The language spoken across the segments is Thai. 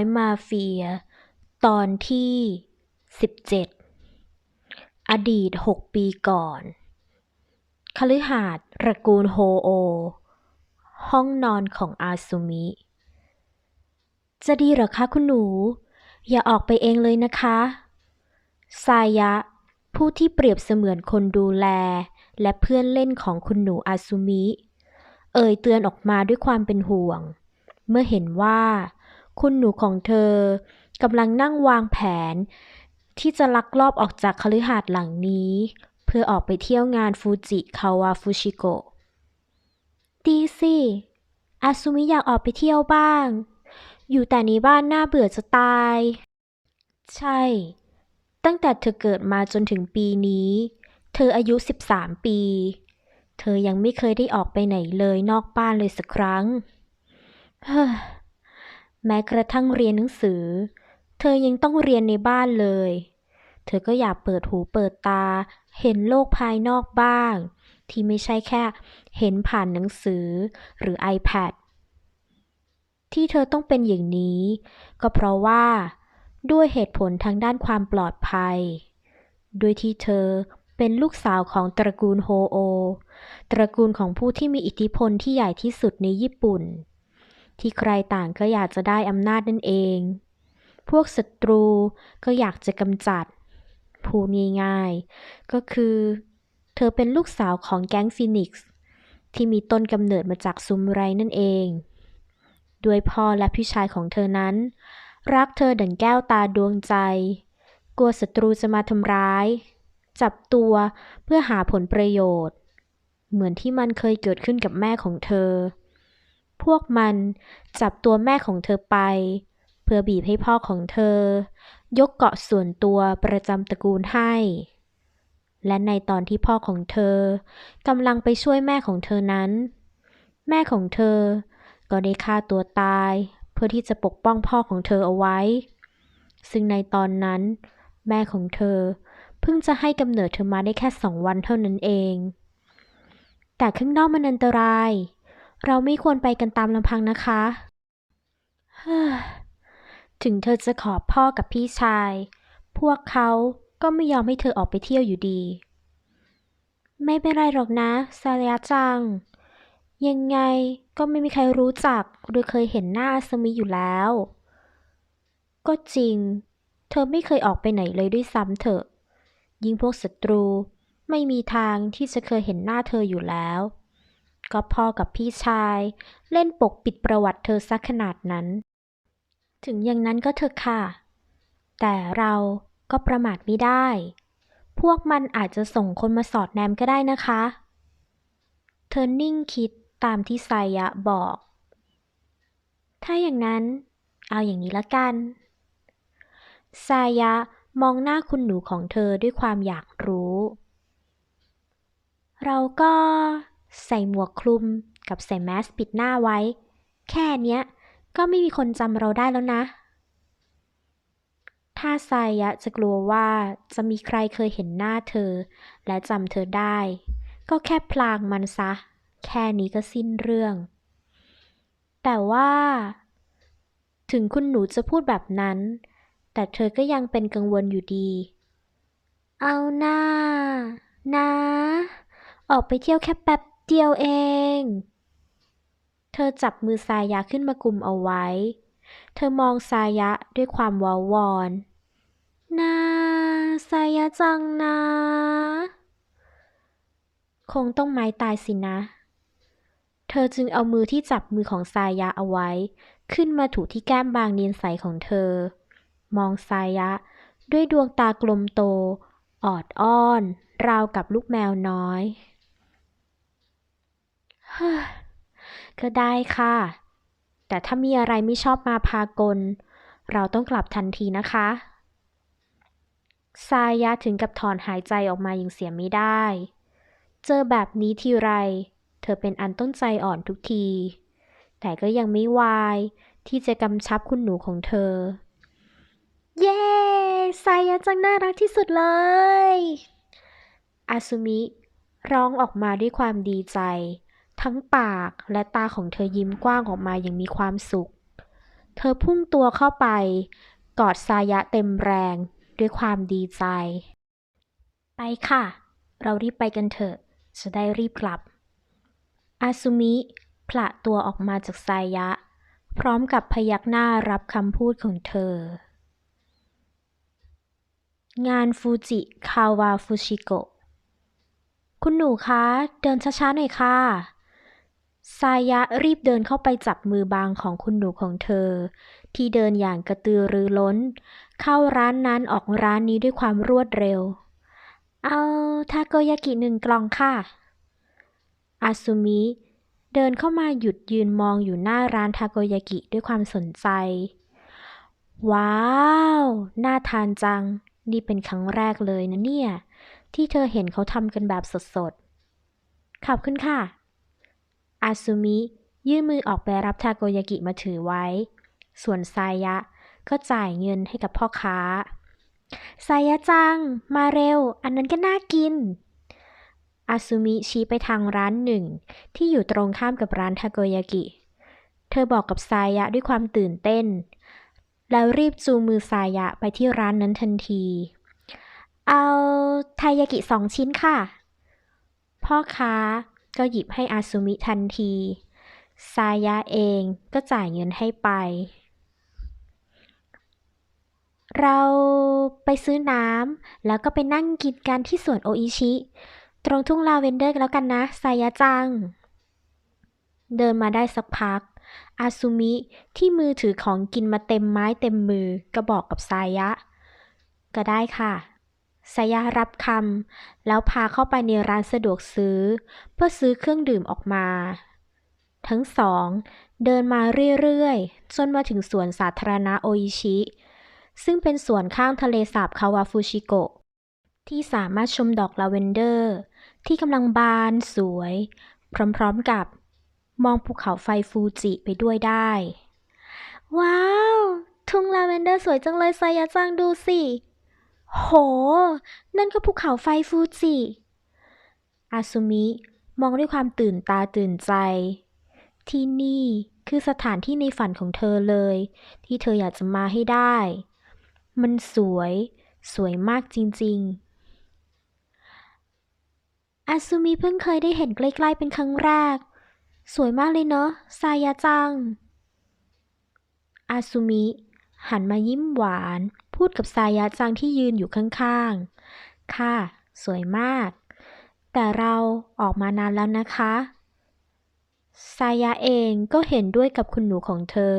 อยมาเฟีย ตอนที่ 17 อดีต 6 ปีก่อน คฤหาสน์ระกูลโฮโอ ห้องนอนของอาซุมิ จะดีหรอคะคุณหนู อย่าออกไปเองเลยนะคะซายะ ผู้ที่เปรียบเสมือนคนดูแล และเพื่อนเล่นของคุณหนูอาซุมิ เอ่ยเตือนออกมาด้วยความเป็นห่วงเมื่อเห็นว่า คุณหนูของเธอกำลังนั่งวางแผน ที่จะลักลอบออกจากคฤหาสน์หลังนี้ เพื่อออกไปเที่ยวงานฟูจิคาวาฟุชิโกะดีสิอาซุมิอยากออกไปเที่ยวบ้าง อยู่แต่ในบ้านน่าเบื่อจะตาย ใช่ ตั้งแต่เธอเกิดมาจนถึงปีนี้ เธออายุ 13 ปี เธอยังไม่เคยได้ออกไปไหนเลยนอกบ้านเลยสักครั้ง เฮ้อ แม้กระทั่งเรียนหนังสือ เธอยังต้องเรียนในบ้านเลย เธอก็อยากเปิดหูเปิดตา เห็นโลกภายนอกบ้าง ที่ไม่ใช่แค่เห็นผ่านหนังสือหรือ iPad ที่เธอต้องเป็นอย่างนี้ ก็เพราะว่า ด้วยเหตุผลทางด้านความปลอดภัย ด้วยที่เธอเป็นลูกสาวของตระกูลโฮโอ ตระกูลของผู้ที่มีอิทธิพลที่ใหญ่ที่สุดในญี่ปุ่น ที่ใครต่างก็อยากจะได้อำนาจนั่นเอง พวกศัตรูก็อยากจะกำจัดพูดง่ายๆก็คือ เธอเป็นลูกสาวของแก๊งฟีนิกซ์ที่มีต้นกำเนิดมาจากซุมไรนั่นเอง ด้วยพ่อและพี่ชายของเธอนั้น รักเธอดั่งแก้วตาดวงใจ กลัวศัตรูจะมาทำร้าย จับตัวเพื่อหาผลประโยชน์ เหมือนที่มันเคยเกิดขึ้นกับแม่ของเธอ พวกมันจับตัวแม่ของเธอไป เพื่อบีบให้พ่อของเธอ ยกเกาะส่วนตัวประจำตระกูลให้ และในตอนที่พ่อของเธอกำลังไปช่วยแม่ของเธอนั้น แม่ของเธอก็ได้ฆ่าตัวตาย เพื่อที่จะปกป้องพ่อของเธอเอาไว้ ซึ่งในตอนนั้น แม่ของเธอเพิ่งจะให้กำเนิดเธอมาได้แค่สองวันเท่านั้นเอง แต่ข้างนอกมันอันตราย เราไม่ควรไปกันตามลำพังนะคะ ถึงเธอจะขอพ่อกับพี่ชาย พวกเขาก็ไม่ยอมให้เธอออกไปเที่ยวอยู่ดี ไม่เป็นไรหรอกนะซาเลียจัง ยังไงก็ไม่มีใครรู้จักหรือเคยเห็นหน้าอาสมิอยู่แล้ว ก็จริง เธอไม่เคยออกไปไหนเลยด้วยซ้ำเถอะ ยิ่งพวกศัตรูไม่มีทางที่จะเคยเห็นหน้าเธออยู่แล้ว ก็พ่อกับพี่ชาย เล่นปกปิดประวัติเธอซะขนาดนั้น ถึงอย่างนั้นก็เถอะค่ะ แต่เราก็ประมาทไม่ได้ พวกมันอาจจะส่งคนมาสอดแนมก็ได้นะคะ เธอนิ่งคิดตามที่ไซยะบอก ถ้าอย่างนั้น เอาอย่างนี้ละกันซายะมองหน้าคุณหนูของเธอด้วยความอยากรู้ เราก็ ใส่หมวกคลุมกับใส่แมสปิดหน้าไว้ แค่เนี้ย ก็ไม่มีคนจำเราได้แล้วนะ ถ้าไซยะจะกลัวว่าจะมีใครเคยเห็นหน้าเธอ และจำเธอได้ ก็แค่พลางมันซะ แค่นี้ก็สิ้นเรื่อง แต่ว่า ถึงคุณหนูจะพูดแบบนั้น แต่เธอก็ยังเป็นกังวลอยู่ดี เอาหน้านะ ออกไปเที่ยวแค่แป๊บ เดียวเอง เธอจับมือซายะขึ้นมากุมเอาไว้ เธอมองซายะด้วยความวาววอนนะซายะจังนะ คงต้องไม้ตายสินะ เธอจึงเอามือที่จับมือของซายะเอาไว้ ขึ้นมาถูที่แก้มบางเนียนใสของเธอ มองซายะด้วยดวงตากลมโต ออดอ้อน ราวกับลูกแมวน้อย ก็ได้ค่ะ แต่ถ้ามีอะไรไม่ชอบมาพากล เราต้องกลับทันทีนะคะซายะถึงกับถอนหายใจออกมาอย่างเสียไม่ได้ เจอแบบนี้ทีไร เธอเป็นอันต้นใจอ่อนทุกที แต่ก็ยังไม่วาย ที่จะกำชับคุณหนูของเธอ เย้ซายะจังน่ารักที่สุดเลย อาซุมิ ร้องออกมาด้วยความดีใจ ทั้งปากและตาของเธอยิ้มกว้างออกมาอย่างมีความสุข เธอพุ่งตัวเข้าไป กอดซายะเต็มแรงด้วยความดีใจ ไปค่ะ เรารีบไปกันเถอะ จะได้รีบกลับ อาซุมิผละตัวออกมาจากซายะ พร้อมกับพยักหน้ารับคำพูดของเธอ งานฟูจิคาวาฟูชิโกะคุณหนูคะ เดินช้าๆหน่อยค่ะ ซายะรีบเดินเข้าไปจับมือบางของคุณหนูของเธอ ที่เดินอย่างกระตือรือร้น เข้าร้านนั้นออกร้านนี้ด้วยความรวดเร็ว เอาทาโกยากิหนึ่งกล่องค่ะ อาซุมิเดินเข้ามาหยุดยืนมองอยู่หน้าร้านทาโกยากิด้วยความสนใจ ว้าว น่าทานจัง นี่เป็นครั้งแรกเลยนะเนี่ย ที่เธอเห็นเขาทำกันแบบสดๆ ขอบคุณค่ะ อาซุมิยื่นมือออกไปรับทาโกยากิมาถือไว้ ส่วนซายะก็จ่ายเงินให้กับพ่อค้า ซายะจัง มาเร็ว อันนั้นก็น่ากิน อาซุมิชี้ไปทางร้านหนึ่ง ที่อยู่ตรงข้ามกับร้านทาโกยากิ เธอบอกกับซายะด้วยความตื่นเต้น แล้วรีบจูงมือซายะไปที่ร้านนั้นทันที เอาทายากิสองชิ้นค่ะ พ่อค้า ก็หยิบให้อาซุมิทันที ซายะเองก็จ่ายเงินให้ไป เราไปซื้อน้ำแล้วก็ไปนั่งกินกันที่สวนโออิชิ ตรงทุ่งลาเวนเดอร์แล้วกันนะ ซายะจัง เดินมาได้สักพัก อาซุมิที่มือถือของกินมาเต็มไม้เต็มมือก็บอกกับซายะ ก็ได้ค่ะ ซายะรับคำแล้วพาเข้าไปในร้านสะดวกซื้อ เพื่อซื้อเครื่องดื่มออกมา ทั้งสอง เดินมาเรื่อยๆ จนมาถึงสวนสาธารณะโออิชิ ซึ่งเป็นสวนข้างทะเลสาบคาวาฟูชิโกะที่สามารถชมดอกลาเวนเดอร์ ที่กำลังบานสวย พร้อมๆกับ มองภูเขาไฟฟูจิไปด้วยได้ ว้าว ทุ่งลาเวนเดอร์สวยจังเลยไซยะจังดูสิ โห นั่นก็ภูเขาไฟฟูจิ อาซุมิมองด้วยความตื่นตาตื่นใจ ที่นี่คือสถานที่ในฝันของเธอเลย ที่เธออยากจะมาให้ได้ มันสวย สวยมากจริงๆ อาซุมิเพิ่งเคยได้เห็นใกล้ๆเป็นครั้งแรก สวยมากเลยเนาะซายะจัง อาซุมิหันมายิ้มหวาน พูดกับซายะจังที่ยืนอยู่ข้างๆ ค่ะ สวยมาก แต่เราออกมานานแล้วนะคะซายะเองก็เห็นด้วยกับคุณหนูของเธอ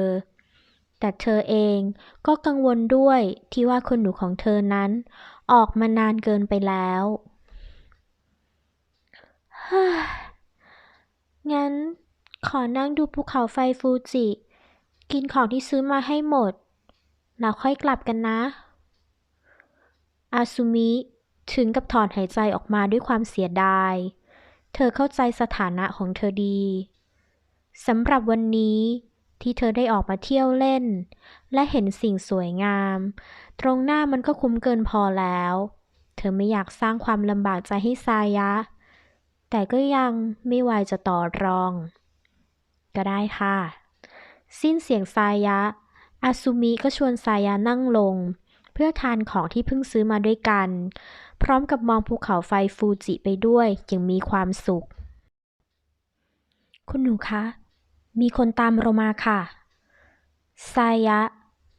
แต่เธอเองก็กังวลด้วยที่ว่าคุณหนูของเธอนั้น ออกมานานเกินไปแล้วงั้นขอนั่งดูภูเขาไฟฟูจิ กินของที่ซื้อมาให้หมด แล้วค่อยกลับกันนะ อาซุมิถึงกับถอนหายใจออกมาด้วยความเสียดาย เธอเข้าใจสถานะของเธอดีสำหรับวันนี้ที่เธอได้ออกมาเที่ยวเล่น และเห็นสิ่งสวยงาม ตรงหน้ามันก็คุ้มเกินพอแล้ว เธอไม่อยากสร้างความลำบากใจให้ซายะ แต่ก็ยังไม่ไหวจะต่อรอง ก็ได้ค่ะ สิ้นเสียงซายะ อาซุมิก็ชวนซายะนั่งลง เพื่อทานของที่เพิ่งซื้อมาด้วยกัน พร้อมกับมองภูเขาไฟฟูจิไปด้วยอย่างมีความสุข คุณหนูคะ มีคนตามเรามาค่ะซายะ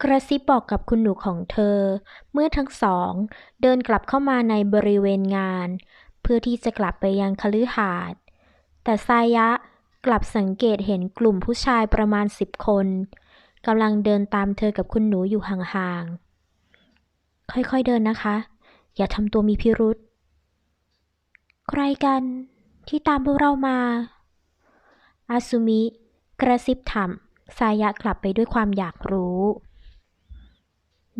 กระซิบบอกกับคุณหนูของเธอ เมื่อทั้งสองเดินกลับเข้ามาในบริเวณงาน เพื่อที่จะกลับไปยังคฤหาสน์แต่ซายะกลับสังเกตเห็นกลุ่มผู้ชายประมาณสิบคน กำลังเดินตามเธอกับคุณหนูอยู่ห่างๆ ค่อยๆเดินนะคะ อย่าทำตัวมีพิรุษ ใครกันที่ตามพวกเรามา อาซุมิ กระซิบถามซายะกลับไปด้วยความอยากรู้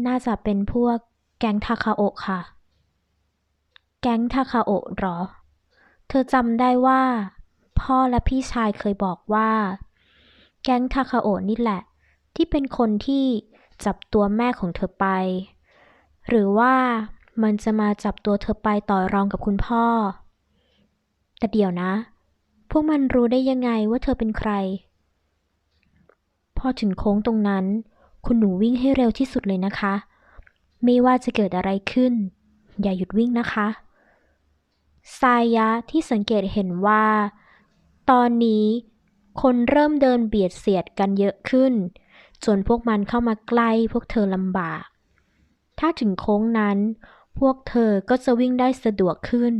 น่าจะเป็นพวกแก๊งทาคาโอะค่ะ แก๊งทาคาโอะหรอ เธอจำได้ว่า พ่อและพี่ชายเคยบอกว่า แก๊งทาคาโอะนี่แหละ ที่เป็นคนที่จับตัวแม่ของเธอไป หรือว่ามันจะมาจับตัวเธอไปต่อรองกับคุณพ่อ แต่เดี๋ยวนะ พวกมันรู้ได้ยังไงว่าเธอเป็นใคร พอถึงโค้งตรงนั้น คุณหนูวิ่งให้เร็วที่สุดเลยนะคะ ไม่ว่าจะเกิดอะไรขึ้น อย่าหยุดวิ่งนะคะซายะที่สังเกตเห็นว่า ตอนนี้คนเริ่มเดินเบียดเสียดกันเยอะขึ้น จนพวกมันเข้ามาใกล้พวกเธอลำบาก ถ้าถึงโค้งนั้น พวกเธอก็จะวิ่งได้สะดวกขึ้น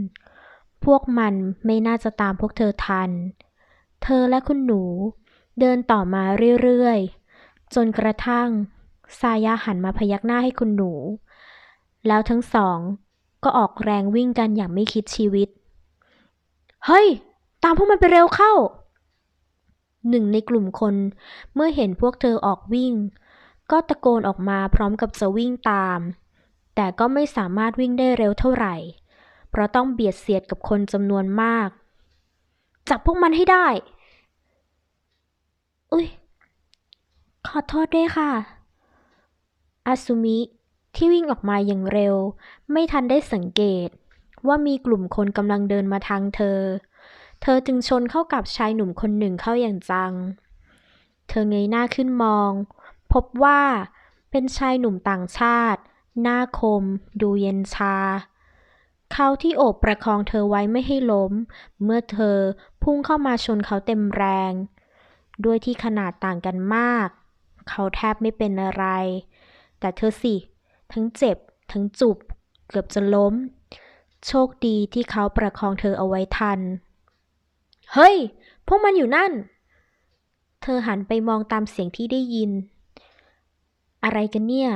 พวกมันไม่น่าจะตามพวกเธอทัน เธอและคุณหนูเดินต่อมาเรื่อยๆ จนกระทั่งซายะหันมาพยักหน้าให้คุณหนู แล้วทั้งสองก็ออกแรงวิ่งกันอย่างไม่คิดชีวิต เฮ้ย ตามพวกมันไปเร็วเข้า หนึ่งในกลุ่มคน เมื่อเห็นพวกเธอออกวิ่ง ก็ตะโกนออกมาพร้อมกับจะวิ่งตาม แต่ก็ไม่สามารถวิ่งได้เร็วเท่าไหร่ เพราะต้องเบียดเสียดกับคนจำนวนมาก จับพวกมันให้ได้ อุ้ยขอโทษด้วยค่ะ อาซุมิที่วิ่งออกมาอย่างเร็ว ไม่ทันได้สังเกต ว่ามีกลุ่มคนกำลังเดินมาทางเธอ เธอจึงชนเข้ากับชายหนุ่มคนหนึ่งเข้าอย่างจัง เธอเงยหน้าขึ้นมอง พบว่าเป็นชายหนุ่มต่างชาติ หน้าคม ดูเย็นชา เขาที่โอบประคองเธอไว้ไม่ให้ล้ม เมื่อเธอพุ่งเข้ามาชนเขาเต็มแรง ด้วยที่ขนาดต่างกันมาก เขาแทบไม่เป็นอะไร แต่เธอสิ ทั้งเจ็บ ทั้งจุบ เกือบจะล้ม โชคดีที่เขาประคองเธอเอาไว้ทัน เฮ้ย พวกมันอยู่นั่น เธอหันไปมองตามเสียงที่ได้ยิน อะไรกันเนี่ย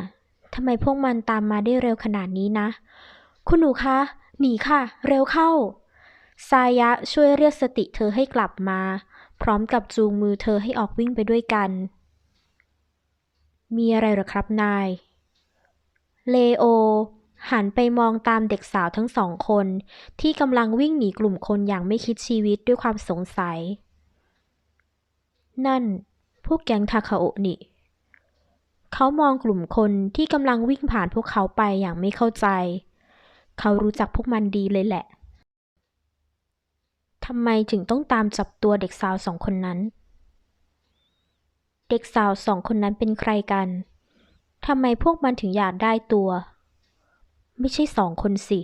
ทำไมพวกมันตามมาได้เร็วขนาดนี้นะ คุณหนูคะ หนีค่ะ เร็วเข้า ซายะช่วยเรียกสติเธอให้กลับมา พร้อมกับจูงมือเธอให้ออกวิ่งไปด้วยกัน มีอะไรหรอครับนาย เลโอ หันไปมองตามเด็กสาวทั้งสองคน ที่กำลังวิ่งหนีกลุ่มคนอย่างไม่คิดชีวิตด้วยความสงสัย นั่น พวกแก๊งทาคาโอนี่เขามองกลุ่มคนที่กำลังวิ่งผ่านพวกเขาไปอย่างไม่เข้าใจ เขารู้จักพวกมันดีเลยแหละทำไมถึงต้องตามจับตัวเด็กสาวสองคนนั้น เด็กสาวสองคนนั้นเป็นใครกัน ทำไมพวกมันถึงอยากได้ตัว ไม่ใช่สองคนสิ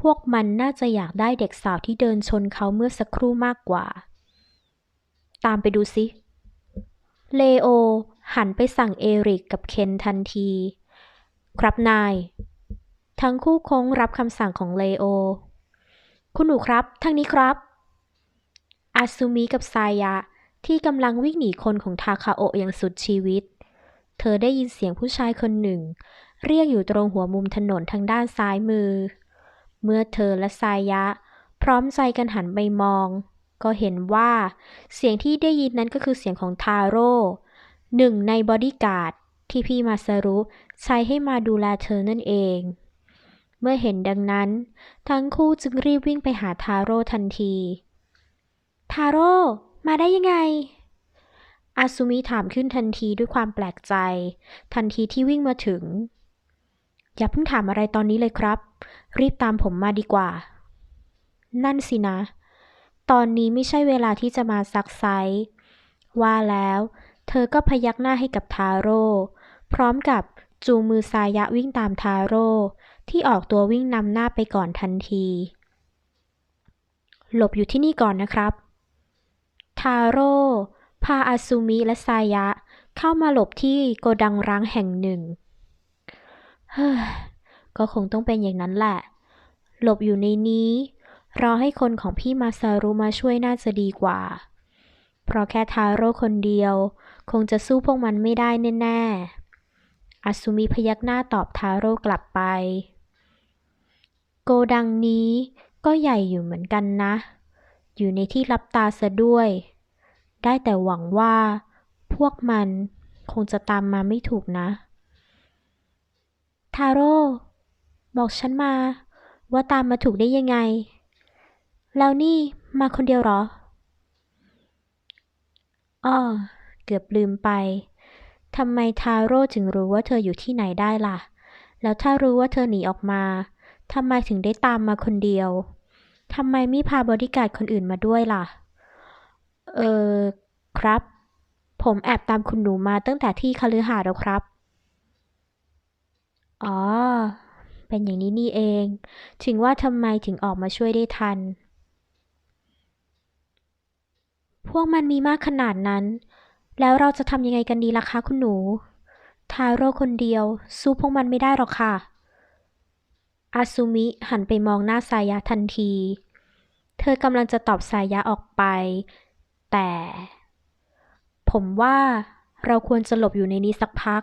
พวกมันน่าจะอยากได้เด็กสาวที่เดินชนเขาเมื่อสักครู่มากกว่า ตามไปดูสิ เลโอ หันไปสั่งเอริกกับเคนทันที ครับนาย ทั้งคู่คงรับคำสั่งของเลโอ คุณหนูครับ ทางนี้ครับ อาซุมิกับซายะที่กำลังวิ่งหนีคนของทาคาโออย่างสุดชีวิต เธอได้ยินเสียงผู้ชายคนหนึ่ง เรียกอยู่ตรงหัวมุมถนนทางด้านซ้ายมือ เมื่อเธอและซายะ พร้อมใจกันหันไปมอง ก็เห็นว่าเสียงที่ได้ยินนั้นก็คือเสียงของทาโร่หนึ่งในบอดี้การ์ดที่พี่มาซารุใช้ให้มาดูแลเธอนั่นเอง เมื่อเห็นดังนั้น ทั้งคู่จึงรีบวิ่งไปหาทาโร่ทันที ทาโร่มาได้ยังไง อาซุมิถามขึ้นทันทีด้วยความแปลกใจ ทันทีที่วิ่งมาถึง อย่าเพิ่งถามอะไรตอนนี้เลยครับ รีบตามผมมาดีกว่า นั่นสินะ ตอนนี้ไม่ใช่เวลาที่จะมาซักไซ์ว่าแล้ว เธอก็พยักหน้าให้กับทาโร่ พร้อมกับจูมือซายะวิ่งตามทาโร่ ที่ออกตัววิ่งนำหน้าไปก่อนทันที หลบอยู่ที่นี่ก่อนนะครับ ทาโร่ พาอาซูมิและซายะ เข้ามาหลบที่โกดังร้างแห่งหนึ่ง เฮ้ยก็คงต้องเป็นอย่างนั้นแหละ หลบอยู่ในนี้ รอให้คนของพี่มาซารุมาช่วยน่าจะดีกว่า เพราะแค่ทาโร่คนเดียว คงจะสู้พวกมันไม่ได้แน่ๆอาซุมิพยักหน้าตอบทาโร่กลับไป โกดังนี้ก็ใหญ่อยู่เหมือนกันนะ อยู่ในที่ลับตาซะด้วย ได้แต่หวังว่า พวกมันคงจะตามมาไม่ถูกนะ ทาโร่ บอกฉันมา ว่าตามมาถูกได้ยังไง แล้วนี่มาคนเดียวเหรอ อ้อ เกือบลืมไป ทำไมทาโร่ถึงรู้ว่าเธออยู่ที่ไหนได้ล่ะ แล้วถ้ารู้ว่าเธอหนีออกมา ทำไมถึงได้ตามมาคนเดียว ทำไมไม่พาบอดี้การ์ดคนอื่นมาด้วยล่ะ เออ ครับ ผมแอบตามคุณหนูมาตั้งแต่ที่คฤหาสน์แล้วครับ อ๋อ เป็นอย่างนี้นี่เอง ถึงว่าทำไมถึงออกมาช่วยได้ทัน พวกมันมีมากขนาดนั้น แล้วเราจะทำยังไงกันดีล่ะคะคุณหนู ทาโร่คนเดียว สู้พวกมันไม่ได้หรอกค่ะ อาซุมิหันไปมองหน้าสายะทันที เธอกำลังจะตอบสายะออกไป แต่ ผมว่าเราควรจะหลบอยู่ในนี้สักพัก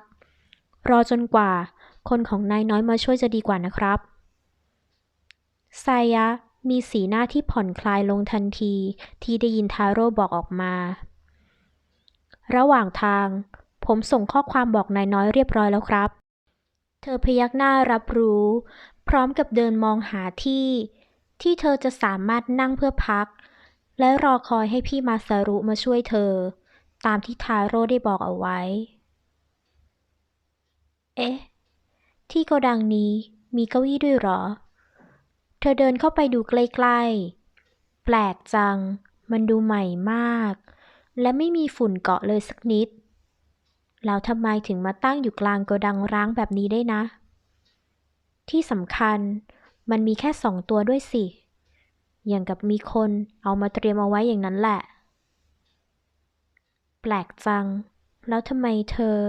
รอจนกว่า คนของนายน้อยมาช่วยจะดีกว่านะครับสายะมีสีหน้าที่ผ่อนคลายลงทันทีที่ได้ยินทาโร่บอกออกมา ระหว่างทาง ผมส่งข้อความบอกนายน้อยเรียบร้อยแล้วครับ เธอพยักหน้ารับรู้ พร้อมกับเดินมองหาที่ ที่เธอจะสามารถนั่งเพื่อพัก และรอคอยให้พี่มาซารุมาช่วยเธอ ตามที่ทาโร่ได้บอกเอาไว้ เอ๊ะ ที่โกดังนี้มีเก้าอี้ด้วยเหรอ เธอเดินเข้าไปดูใกล้ๆ แปลกจัง มันดูใหม่มาก และไม่มีฝุ่นเกาะเลยสักนิด แล้วทำไมถึงมาตั้งอยู่กลางโกดังร้างแบบนี้ได้นะ ที่สำคัญมันมีแค่สองตัวด้วยสิ อย่างกับมีคนเอามาเตรียมเอาไว้อย่างนั้นแหละ แปลกจัง แล้วทำไมเธอ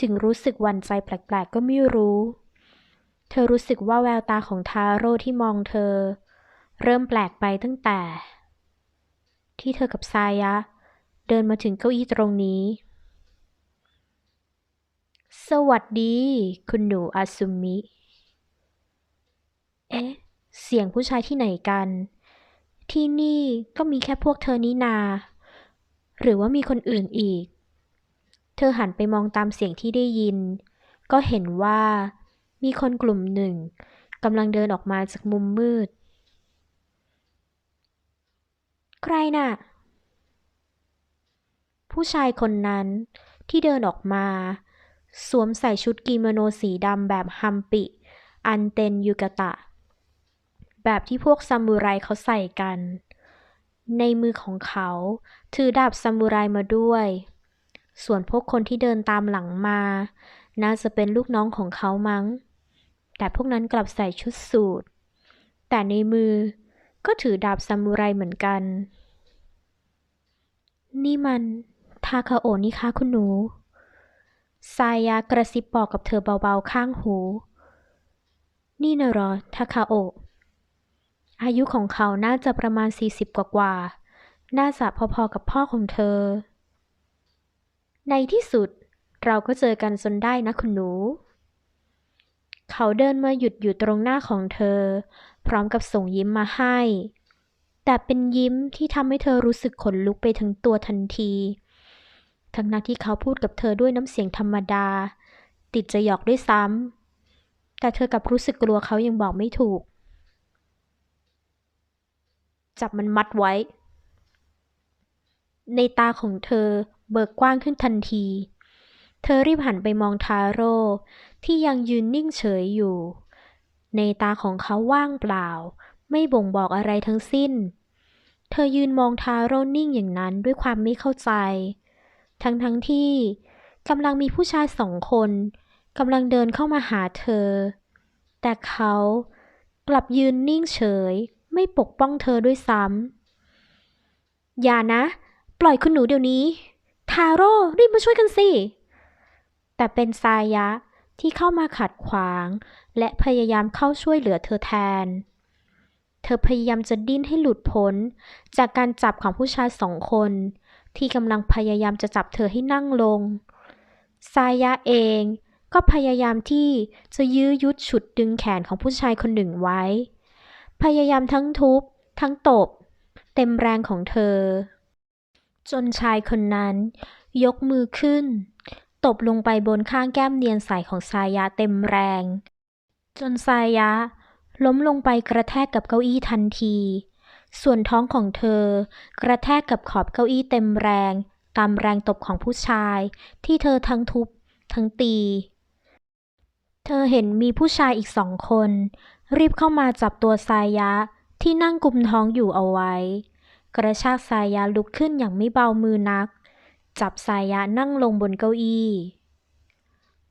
ถึงรู้สึกวันใจแปลกๆก็ไม่รู้ เธอรู้สึกว่าแววตาของทาโร่ที่มองเธอ เริ่มแปลกไปตั้งแต่ ที่เธอกับซายะ เดินมาถึงเก้าอี้ตรงนี้ สวัสดี คุณหนูอาซุมิ เอ๊ะ เสียงผู้ชายที่ไหนกัน ที่นี่ก็มีแค่พวกเธอนี่นา หรือว่ามีคนอื่นอีก เธอหันไปมองตามเสียงที่ได้ยิน ก็เห็นว่ามีคนกลุ่มหนึ่งกำลังเดินออกมาจากมุมมืด ใครน่ะ ผู้ชายคนนั้นที่เดินออกมา สวมใส่ชุดกิโมโนสีดำแบบฮัมปิ อันเตนยูกะตะ แบบที่พวกซามูไรเขาใส่กัน ในมือของเขาถือดาบซามูไรมาด้วย ส่วนพวกคนที่เดินตามหลังมา น่าจะเป็นลูกน้องของเขามั้ง แต่พวกนั้นกลับใส่ชุดสูท แต่ในมือก็ถือดาบซามูไรเหมือนกัน นี่มันทาคาโอนี่คะคุณหนูซายะกระซิบบอกกับเธอเบาๆข้างหู นี่นะรอทาคาโอะอายุของเขาน่าจะประมาณ 40 กว่าๆ น่าจะพอๆกับพ่อของเธอ ในที่สุดเราก็เจอกันจนได้นะคุณหนู เขาเดินมาหยุดอยู่ตรงหน้าของเธอ พร้อมกับส่งยิ้มมาให้ แต่เป็นยิ้มที่ทำให้เธอรู้สึกขนลุกไปทั้งตัวทันที ทั้งนั้นที่เขาพูดกับเธอด้วยน้ำเสียงธรรมดา ติดจะหยอกด้วยซ้ำ แต่เธอกลับรู้สึกกลัวเขายังบอกไม่ถูก จับมันมัดไว้ ในตาของเธอ เบิกกว้างขึ้นทันที เธอรีบหันไปมองทาโร่ที่ยังยืนนิ่งเฉยอยู่ ในตาของเขาว่างเปล่า ไม่บ่งบอกอะไรทั้งสิ้น เธอยืนมองทาโร่นิ่งอย่างนั้นด้วยความไม่เข้าใจ ทั้งทั้งๆที่กำลังมีผู้ชายสองคนกำลังเดินเข้ามาหาเธอ แต่เขากลับยืนนิ่งเฉย ไม่ปกป้องเธอด้วยซ้ำอย่านะ ปล่อยคุณหนูเดี๋ยวนี้ ทาโร่รีบมาช่วยกันสิ แต่เป็นซายะที่เข้ามาขัดขวาง และพยายามเข้าช่วยเหลือเธอแทน เธอพยายามจะดิ้นให้หลุดพ้น จากการจับของผู้ชายสองคน ที่กำลังพยายามจะจับเธอให้นั่งลง ซายะเองก็พยายามที่จะยื้อยุดฉุดดึงแขนของผู้ชายคนหนึ่งไว้ พยายามทั้งทุบ ทั้งตบ เต็มแรงของเธอ จนชายคนนั้น ยกมือขึ้น ตบลงไปบนข้างแก้มเนียนใสของซายะเต็มแรง จนซายะ ล้มลงไปกระแทกกับเก้าอี้ทันที ส่วนท้องของเธอ กระแทกกับขอบเก้าอี้เต็มแรง ตามแรงตบของผู้ชาย ที่เธอทั้งทุบ ทั้งตี เธอเห็นมีผู้ชายอีกสองคน รีบเข้ามาจับตัวซายะที่นั่งกุมท้องอยู่เอาไว้ กระชากซายะลุกขึ้นอย่างไม่เบามือนัก จับสายะนั่งลงบนเก้าอี้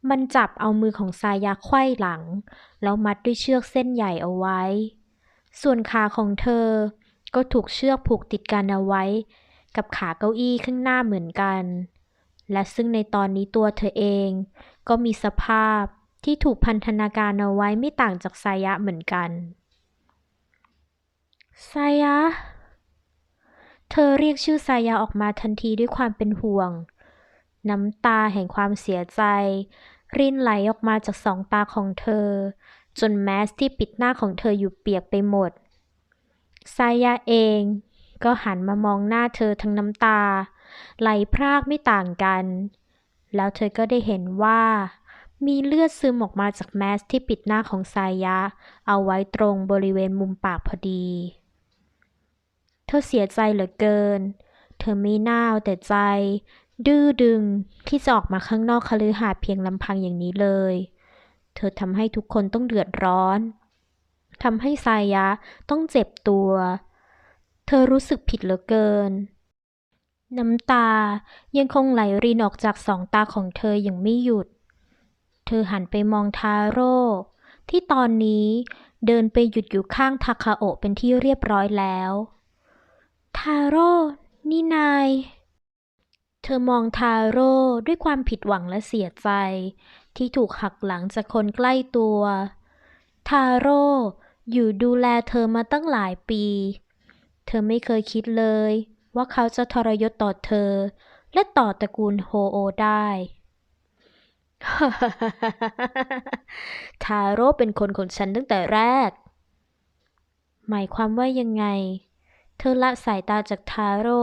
มันจับเอามือของสายะไขว้หลัง แล้วมัดด้วยเชือกเส้นใหญ่เอาไว้ ส่วนขาของเธอก็ถูกเชือกผูกติดกันเอาไว้ กับขาเก้าอี้ข้างหน้าเหมือนกัน และซึ่งในตอนนี้ตัวเธอเองก็มีสภาพที่ถูกพันธนาการเอาไว้ไม่ต่างจากสายะเหมือนกันสายะ ธอเรียกชื่อสายะออกมาทันทีด้วยความเป็นห่วง น้ำตาแห่งความเสียใจ รินไหลออกมาจากสองตาของเธอ จนแมสที่ปิดหน้าของเธออยู่เปียกไปหมดสายะเองก็หันมามองหน้าเธอทั้งน้ำตา ไหลพรากไม่ต่างกัน แล้วเธอก็ได้เห็นว่า มีเลือดซึมออกมาจากแมสที่ปิดหน้าของสายะ เอาไว้ตรงบริเวณมุมปากพอดี เธอเสียใจเหลือเกิน เธอไม่น่าเอาแต่ใจ ดื้อดึงที่จะออกมาข้างนอกคฤหาสน์เพียงลำพังอย่างนี้เลย เธอทำให้ทุกคนต้องเดือดร้อนทำให้สายะต้องเจ็บตัว เธอรู้สึกผิดเหลือเกิน น้ำตายังคงไหลรินออกจากสองตาของเธออย่างไม่หยุด เธอหันไปมองทาโร่ ที่ตอนนี้เดินไปหยุดอยู่ข้างทาคาโอะเป็นที่เรียบร้อยแล้ว ทาโร่ นี่นาย เธอมองทาโร่ด้วยความผิดหวังและเสียใจ ที่ถูกหักหลังจากคนใกล้ตัว ทาโร่อยู่ดูแลเธอมาตั้งหลายปี เธอไม่เคยคิดเลย ว่าเขาจะทรยศต่อเธอ และต่อตระกูลโฮโอได้ทาโร่เป็นคนของฉันตั้งแต่แรก หมายความว่ายังไง เธอละสายตาจากทาโร่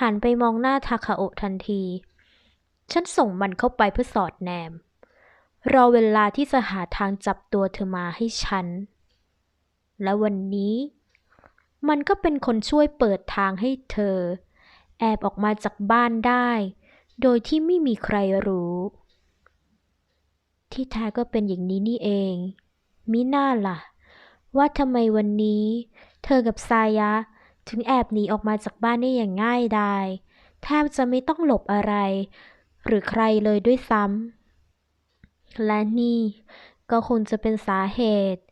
หันไปมองหน้าทาคาโอะทันที ฉันส่งมันเข้าไปเพื่อสอดแนม รอเวลาที่จะหาทางจับตัวเธอมาให้ฉัน และวันนี้ มันก็เป็นคนช่วยเปิดทางให้เธอ แอบออกมาจากบ้านได้ โดยที่ไม่มีใครรู้ ที่แท้ก็เป็นอย่างนี้นี่เอง มิน่าล่ะ ว่าทำไมวันนี้ เธอกับซายะ ถึงแอบหนีออกมาจากบ้านได้อย่างง่ายดายแทบจะไม่ต้องหลบอะไร หรือใครเลยด้วยซ้ำและนี่ก็คงจะเป็นสาเหตุ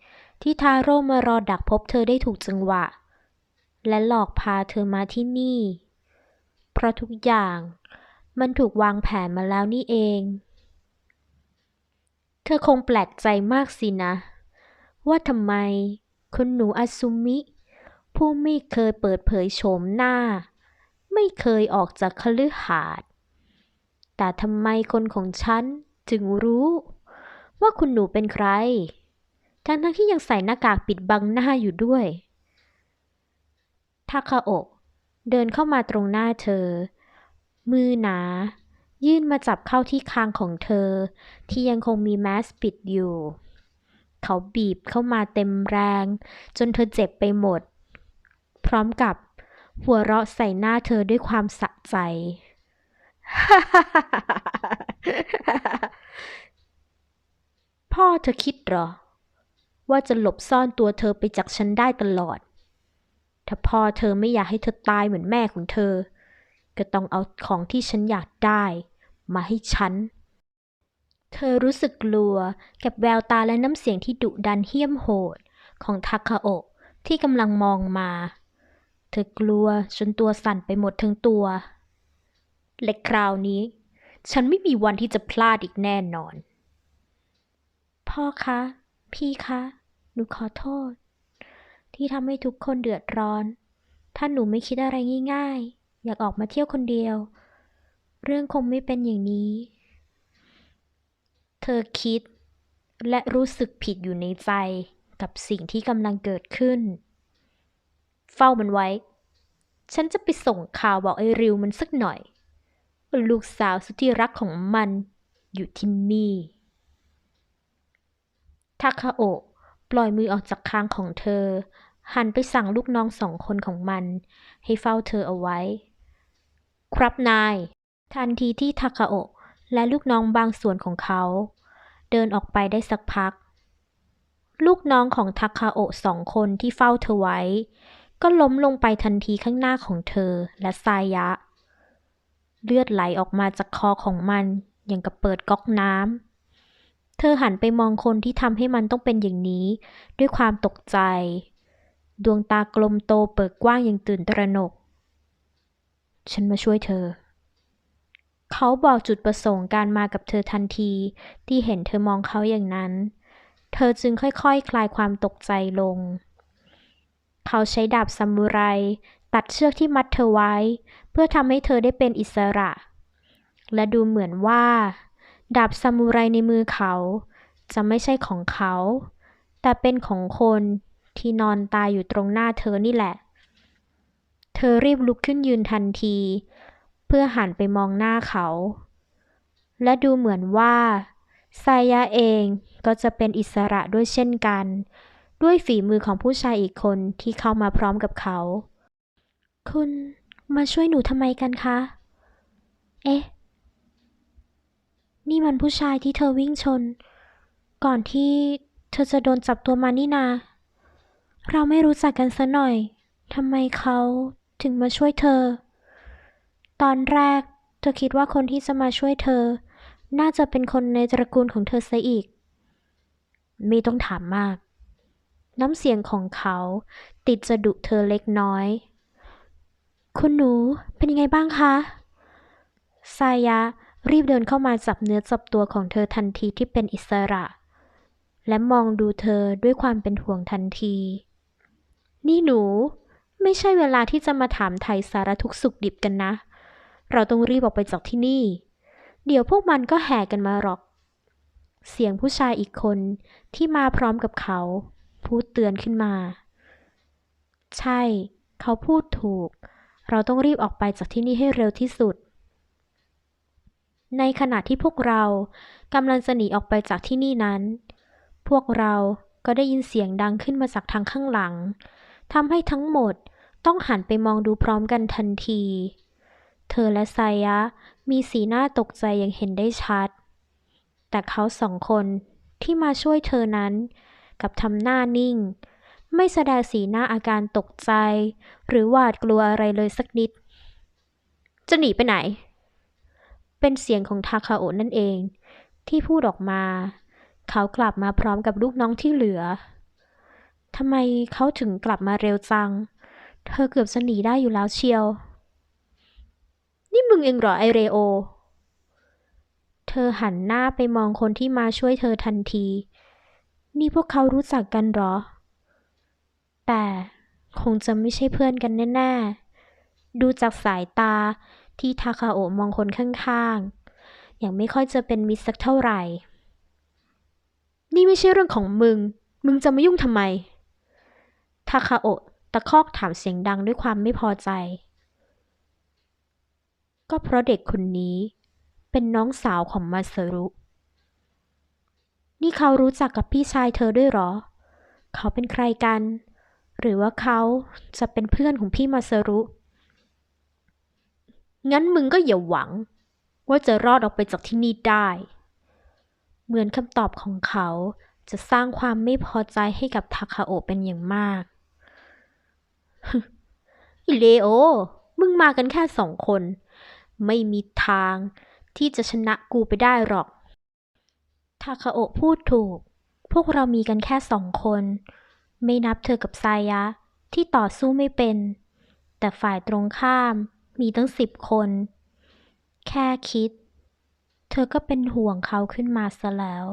ที่ทาโร่มารอดักพบเธอได้ถูกจังหวะ และหลอกพาเธอมาที่นี่ เพราะทุกอย่างมันถูกวางแผนมาแล้วนี่เอง เธอคงแปลกใจมากสินะ ว่าทำไมคุณหนูอาซุมิ ผู้ไม่เคยเปิดเผยโฉมหน้า ไม่เคยออกจากคฤหาสน์แต่ทำไมคนของฉันจึงรู้ ว่าคุณหนูเป็นใคร ทั้งทั้งที่ยังใส่หน้ากากปิดบังหน้าอยู่ด้วยทาคาโอะเดินเข้ามาตรงหน้าเธอ มือหนา ยื่นมาจับเข้าที่คางของเธอ ที่ยังคงมีแมสปิดอยู่ เขาบีบเข้ามาเต็มแรง จนเธอเจ็บไปหมด พร้อมกับหัวเราะใส่หน้าเธอด้วยความสะใจ พ่อเธอคิดหรอ ว่าจะหลบซ่อนตัวเธอไปจากฉันได้ตลอด ถ้าพ่อเธอไม่อยากให้เธอตายเหมือนแม่ของเธอ ก็ต้องเอาของที่ฉันอยากได้ มาให้ฉัน เธอรู้สึกกลัวกับแววตาและน้ำเสียงที่ดุดันเหี้ยมโหดของทาคาโอะที่กำลังมองมา เธอกลัวจนตัวสั่นไปหมดทั้งตัวและคราวนี้ ฉันไม่มีวันที่จะพลาดอีกแน่นอน พ่อคะ พี่คะ หนูขอโทษ ที่ทำให้ทุกคนเดือดร้อน ถ้าหนูไม่คิดอะไรง่ายๆ อยากออกมาเที่ยวคนเดียว เรื่องคงไม่เป็นอย่างนี้ เธอคิดและรู้สึกผิดอยู่ในใจกับสิ่งที่กำลังเกิดขึ้น เฝ้ามันไว้ ฉันจะไปส่งข่าวบอกไอ้ริวมันสักหน่อยว่าลูกสาวสุดที่รักของมันอยู่ที่นี่ทาคาโอะปล่อยมือออกจากคางของเธอ หันไปสั่งลูกน้องสองคนของมัน ให้เฝ้าเธอเอาไว้ ครับนาย ทันทีที่ทาคาโอะและลูกน้องบางส่วนของเขา เดินออกไปได้สักพัก ลูกน้องของทาคาโอะสองคนที่เฝ้าเธอไว้ ก็ล้มลงไปทันทีข้างหน้าของเธอและซายะ เลือดไหลออกมาจากคอของมันอย่างกับเปิดก๊อกน้ำ เธอหันไปมองคนที่ทำให้มันต้องเป็นอย่างนี้ ด้วยความตกใจ ดวงตากลมโตเปิดกว้างอย่างตื่นตระหนก ฉันมาช่วยเธอ เขาบอกจุดประสงค์การมากับเธอทันทีที่เห็นเธอมองเขาอย่างนั้น เธอจึงค่อยๆคคลายความตกใจลง เขาใช้ดาบซามูไร ตัดเชือกที่มัดเธอไว้ เพื่อทำให้เธอได้เป็นอิสระ และดูเหมือนว่า ดาบซามูไรในมือเขา จะไม่ใช่ของเขา แต่เป็นของคนที่นอนตายอยู่ตรงหน้าเธอนี่แหละ เธอรีบลุกขึ้นยืนทันที เพื่อหันไปมองหน้าเขา และดูเหมือนว่าไซยะเองก็จะเป็นอิสระด้วยเช่นกัน ด้วยฝีมือของผู้ชายอีกคนที่เข้ามาพร้อมกับเขา คุณมาช่วยหนูทำไมกันคะ เอ๊ะ นี่มันผู้ชายที่เธอวิ่งชน ก่อนที่เธอจะโดนจับตัวมานี่นา เราไม่รู้จักกันซะหน่อย ทำไมเขาถึงมาช่วยเธอ ตอนแรกเธอคิดว่าคนที่จะมาช่วยเธอ น่าจะเป็นคนในตระกูลของเธอซะอีกม่ต้องถามมาก น้ำเสียงของเขา ติดจะดุเธอเล็กน้อย คุณหนูเป็นยังไงบ้างคะซายะรีบเดินเข้ามาจับเนื้อจับตัวของเธอทันทีที่เป็นอิสระ และมองดูเธอด้วยความเป็นห่วงทันที นี่หนู ไม่ใช่เวลาที่จะมาถามไทยสารทุกสุขดิบกันนะ เราต้องรีบออกไปจากที่นี่ เดี๋ยวพวกมันก็แห่กันมาหรอก เสียงผู้ชายอีกคนที่มาพร้อมกับเขา พูดเตือนขึ้นมา ใช่ เขาพูดถูก เราต้องรีบออกไปจากที่นี่ให้เร็วที่สุด ในขณะที่พวกเรากำลังจะหนีออกไปจากที่นี่นั้น พวกเราก็ได้ยินเสียงดังขึ้นมาจากทางข้างหลังทำให้ทั้งหมดต้องหันไปมองดูพร้อมกันทันที เธอและไซยะมีสีหน้าตกใจอย่างเห็นได้ชัด แต่เขาสองคนที่มาช่วยเธอนั้น กับทำหน้านิ่ง ไม่แสดงสีหน้าอาการตกใจ หรือหวาดกลัวอะไรเลยสักนิด จะหนีไปไหน เป็นเสียงของทาคาโอะนั่นเอง ที่พูดออกมา เขากลับมาพร้อมกับลูกน้องที่เหลือทำไมเขาถึงกลับมาเร็วจัง เธอเกือบจะหนีได้อยู่แล้วเชียว นี่มึงเองเหรอไอเรโอ เธอหันหน้าไปมองคนที่มาช่วยเธอทันที นี่พวกเขารู้จักกันหรอ แต่คงจะไม่ใช่เพื่อนกันแน่ๆ ดูจากสายตาที่ทาคาโอะมองคนข้างๆอย่างไม่ค่อยจะเป็นมิตรสักเท่าไหร่ นี่ไม่ใช่เรื่องของมึง มึงจะมายุ่งทำไม ทาคาโอะตะคอกถามเสียงดังด้วยความไม่พอใจ ก็เพราะเด็กคนนี้เป็นน้องสาวของมาซารุ นี่เขารู้จักกับพี่ชายเธอด้วยหรอ เขาเป็นใครกัน หรือว่าเขาจะเป็นเพื่อนของพี่มาเซรุ งั้นมึงก็อย่าหวัง ว่าจะรอดออกไปจากที่นี่ได้ เหมือนคำตอบของเขาจะสร้างความไม่พอใจให้กับทาคาโอเป็นอย่างมาก อิเลโอ มึงมากันแค่สองคน ไม่มีทางที่จะชนะกูไปได้หรอก ทาคาโอะพูดถูก พวกเรามีกันแค่สองคน ไม่นับเธอกับไซยะ ที่ต่อสู้ไม่เป็น แต่ฝ่ายตรงข้ามมีตั้งสิบคน แค่คิด เธอก็เป็นห่วงเขาขึ้นมาซะแล้ว